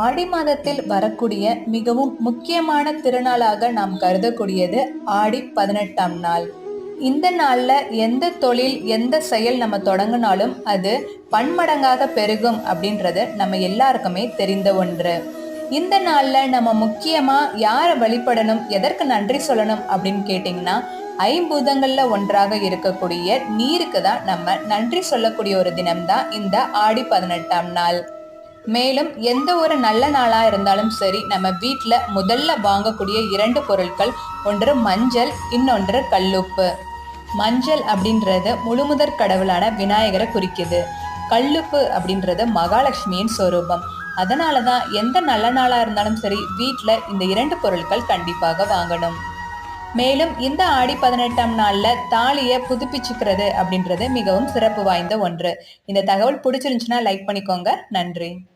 ஆடி மாதத்தில் வரக்கூடிய மிகவும் முக்கியமான திருநாளாக நாம் கருதக்கூடியது ஆடி பதினெட்டாம் நாள். இந்த நாளில் எந்த தொழில் எந்த செயல் நம்ம தொடங்கினாலும் அது பன்மடங்காக பெருகும் அப்படின்றது நம்ம எல்லாருக்குமே தெரிந்த ஒன்று. இந்த நாளில் நம்ம முக்கியமாக யாரை வழிபடணும் எதற்கு நன்றி சொல்லணும் அப்படின்னு கேட்டிங்கன்னா ஐம்பூதங்களில் ஒன்றாக இருக்கக்கூடிய நீருக்கு தான் நம்ம நன்றி சொல்லக்கூடிய ஒரு தினம்தான் இந்த ஆடி பதினெட்டாம் நாள். மேலும் எந்த ஒரு நல்ல நாளாக இருந்தாலும் சரி நம்ம வீட்டில் முதல்ல வாங்கக்கூடிய இரண்டு பொருட்கள் ஒன்று மஞ்சள் இன்னொன்று கல்லுப்பு. மஞ்சள் அப்படின்றது முழுமுதற் கடவுளான விநாயகரை குறிக்குது. கல்லுப்பு அப்படின்றது மகாலட்சுமியின் சொரூபம். அதனால தான் எந்த நல்ல நாளாக இருந்தாலும் சரி வீட்டில் இந்த இரண்டு பொருட்கள் கண்டிப்பாக வாங்கணும். மேலும் இந்த ஆடி பதினெட்டாம் நாளில் தாலியை புதுப்பிச்சுக்கிறது அப்படின்றது மிகவும் சிறப்பு வாய்ந்த ஒன்று. இந்த தகவல் பிடிச்சிருந்துச்சுன்னா லைக் பண்ணிக்கோங்க. நன்றி.